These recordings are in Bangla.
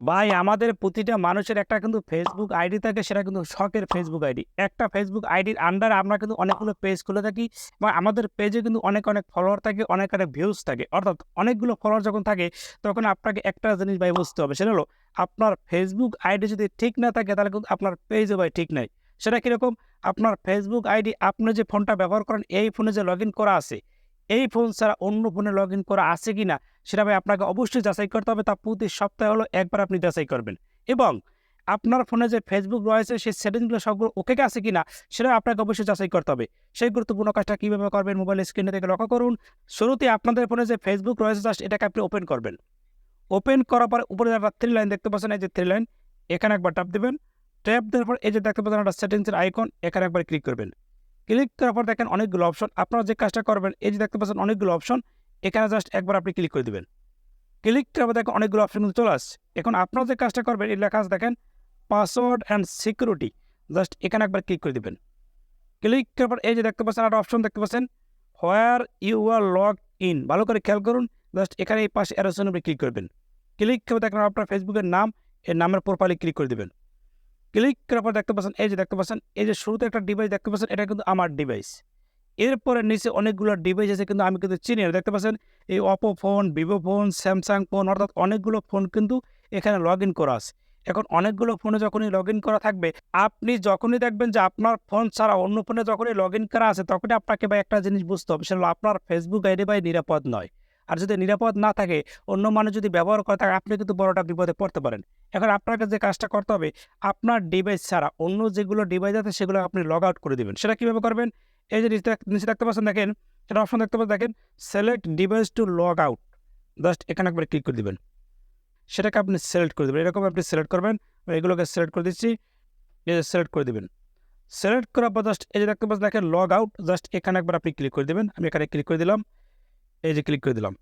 ভাই, আমাদের প্রতিটা মানুষের একটা কিন্তু ফেসবুক আইডি থাকে, সেটা কিন্তু শখের ফেসবুক আইডি একটা ফেসবুক আইডির আন্ডারে আমরা কিন্তু অনেকগুলো পেজ খুলে থাকি বা আমাদের পেজে কিন্তু অনেক অনেক ফলোয়ার থাকে, অনেক অনেক ভিউজ থাকে। অর্থাৎ অনেকগুলো ফলোয়ার যখন থাকে, তখন আপনাকে একটা জিনিস ভাই বুঝতে হবে, সেটা হলো আপনার ফেসবুক আইডি যদি ঠিক না থাকে, তাহলে কিন্তু আপনার পেজও ভাই ঠিক নাই। সেটা কীরকম? আপনার ফেসবুক আইডি আপনি যে ফোনটা ব্যবহার করেন, এই ফোনে যে লগ করা আছে, এই ফোন ছাড়া অন্য ফোনে লগ করা আছে কি না সেটা আপনাকে অবশ্যই যাচাই করতে হবে। তা প্রতি সপ্তাহে হলো একবার আপনি যাচাই করবেন। এবং আপনার ফোনে যে ফেসবুক রয়েছে, সেই সেটিংসগুলো সবগুলো ওকে আছে কিনা, সেটা আপনাকে অবশ্যই যাচাই করতে হবে। সেই গুরুত্বপূর্ণ কাজটা কীভাবে করবেন মোবাইল স্ক্রিনে থেকে লক্ষ্য করুন। শুরুতে আপনাদের ফোনে যে ফেসবুক রয়েছে জাস্ট এটাকে আপনি ওপেন করবেন। ওপেন করার পরে উপরে একটা থ্রি লাইন দেখতে পাচ্ছেন, এই যে থ্রি লাইন এখানে একবার টাপ দেবেন। ট্যাপ দেওয়ার পর এই যে দেখতে পাচ্ছেন একটা সেটিংসের আইকন এখানে একবার ক্লিক করবেন। ক্লিক করার পর দেখেন অনেকগুলো অপশন আপনারা যে কাজটা করবেন, এই যে দেখতে পাচ্ছেন অনেকগুলো অপশন এখানে জাস্ট একবার আপনি ক্লিক করে দেবেন। ক্লিক পর দেখেন অনেকগুলো অপশন কিন্তু চলে আসছে। এখন আপনারা যে কাজটা করবেন এই লেখা আছে দেখেন পাসওয়ার্ড অ্যান্ড সিকিউরিটি জাস্ট এখানে একবার ক্লিক করে দেবেন। ক্লিক করার পর এই যে দেখতে পাচ্ছেন একটা অপশন দেখতে পাচ্ছেন where you are log in ভালো করে খেয়াল করুন জাস্ট এখানে এই পাশে অ্যারোসন উপরে ক্লিক করবেন। ক্লিক করে দেখেন আপনার ফেসবুকের নাম, এর নামের প্রোফাইলে ক্লিক করে দেবেন। ক্লিক করার পর দেখতে পাচ্ছেন, এই যে দেখতে পাচ্ছেন, এই যে শুরুতে একটা ডিভাইস দেখতে পাচ্ছেন, এটা কিন্তু আমার ডিভাইস এরপরে নিচে অনেকগুলো ডিভাইস আছে, কিন্তু আমি কিন্তু চিনি না। দেখতে পাচ্ছেন, এই Oppo phone Vivo phone Samsung phone অর্থাৎ অনেকগুলো ফোন কিন্তু এখানে লগ ইন করা আছে। এখন অনেকগুলো ফোনে যখনই লগ ইন করা থাকবে, আপনি যখনই দেখবেন যে আপনার ফোন ছাড়া অন্য ফোনে যখনই লগ ইন করা আছে, তখনই আপনাকে ভাই একটা জিনিস বুঝতে হবে, সেটা আপনার ফেসবুক আইডি ভাই নিরাপদ নয়। আর যদি নিরাপদ না থাকে, অন্য মানুষ যদি ব্যবহার করে থাকে, আপনি কিন্তু বড়টা বিপদে পড়তে পারেন। এখন আপনাকে যে কাজটা করতে হবে, আপনার ডিভাইস ছাড়া অন্য যেগুলো ডিভাইস আছে, সেগুলো আপনি লগ আউট করে দেবেন। সেটা কীভাবে করবেন? এই যে নিচে দেখতে পাচ্ছেন, দেখেন এটা অপশন দেখতে পাচ্ছেন, দেখেন select device to log out just এখানে একবার ক্লিক করে দেবেন। সেটাকে আপনি সিলেক্ট করে দেবেন। এরকম আপনি সিলেক্ট করবেন এগুলোকে সিলেক্ট করে দিচ্ছি, এই যে সিলেক্ট করে দেবেন। সিলেক্ট করার পর জাস্ট এই যে দেখতে পাচ্ছেন, দেখেন লগ আউট জাস্ট এখানে একবার আপনি ক্লিক করে দেবেন। আমি এখানে ক্লিক করে দিলাম, এই যে ক্লিক করে দিলাম।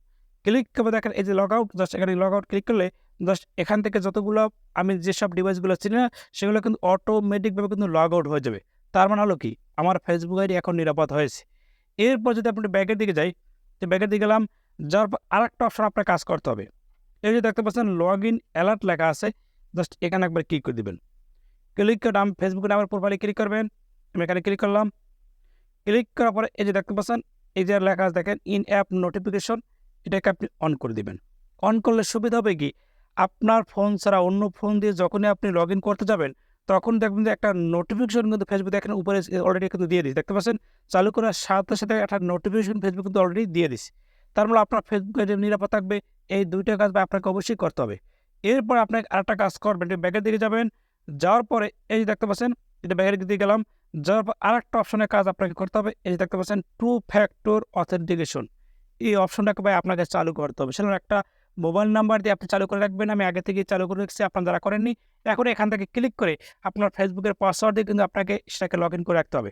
ক্লিক করে দেখেন, এই যে লগ আউট জাস্ট এখানে লগ আউট ক্লিক করলে জাস্ট এখান থেকে যতগুলো, আমি যেসব ডিভাইসগুলো চিনি না, সেগুলো কিন্তু অটোমেটিকভাবে কিন্তু লগ আউট হয়ে যাবে। তার মানে হলো কি? আমার ফেসবুক আইডি এখন নিরাপদ হয়েছে। এরপর যদি আপনি ব্যাগের দিকে যাই, তো ব্যাগের দিকে গেলাম, যাওয়ার পর আরেকটা অপশন আপনার কাজ করতে হবে। এই যে দেখতে পাচ্ছেন লগ ইন অ্যালার্ট লেখা আছে। জাস্ট এখানে একবার ক্লিক করে দেবেন। ক্লিক করে আমি ফেসবুকে আমার প্রোফাইলে ক্লিক করবেন। আমি এখানে ক্লিক করলাম। ক্লিক করার পরে এই যে দেখতে পাচ্ছেন, এই যে লেখা আছে, দেখেন ইন অ্যাপ নোটিফিকেশন এটাকে আপনি অন করে দেবেন। অন করলে সুবিধা হবে কি? আপনার ফোন ছাড়া অন্য ফোন দিয়ে যখনই আপনি লগ করতে যাবেন তখন দেখবেন যে একটা নোটিফিকেশন কিন্তু ফেসবুক দেখেন উপরে অলরেডি কিন্তু দিয়ে দিচ্ছে দেখতে পাচ্ছেন? চালু করার সাথে সাথে একটা নোটিফিকেশন ফেসবুক কিন্তু অলরেডি দিয়ে দিচ্ছে তার মানে আপনার ফেসবুক নিরাপদ থাকবে, এই দুইটা কাজ আপনাকে অবশ্যই করতে হবে। এরপর আপনাকে আরেকটা কাজ করবেন ব্যাগের দিকে যাবেন, যাওয়ার পরে এই যে দেখতে পাচ্ছেন এটা ব্যাগের দিকে গেলাম, যাওয়ার পর আরেকটা অপশনের কাজ আপনাকে করতে হবে, এই যে দেখতে পাচ্ছেন টু ফ্যাক্টর অথেন্টিকেশন এই অপশনটাকে ভাই আপনাকে চালু করতে হবে। সেটা একটা মোবাইল নাম্বার দিয়ে আপনি চালু করে রাখবেন। আমি আগে থেকে চালু করে রেখেছি, আপনার যারা করেননি, এখন এখান থেকে ক্লিক করে আপনার ফেসবুকের পাসওয়ার্ড দিয়ে কিন্তু আপনাকে সেটাকে লগ করে রাখতে হবে।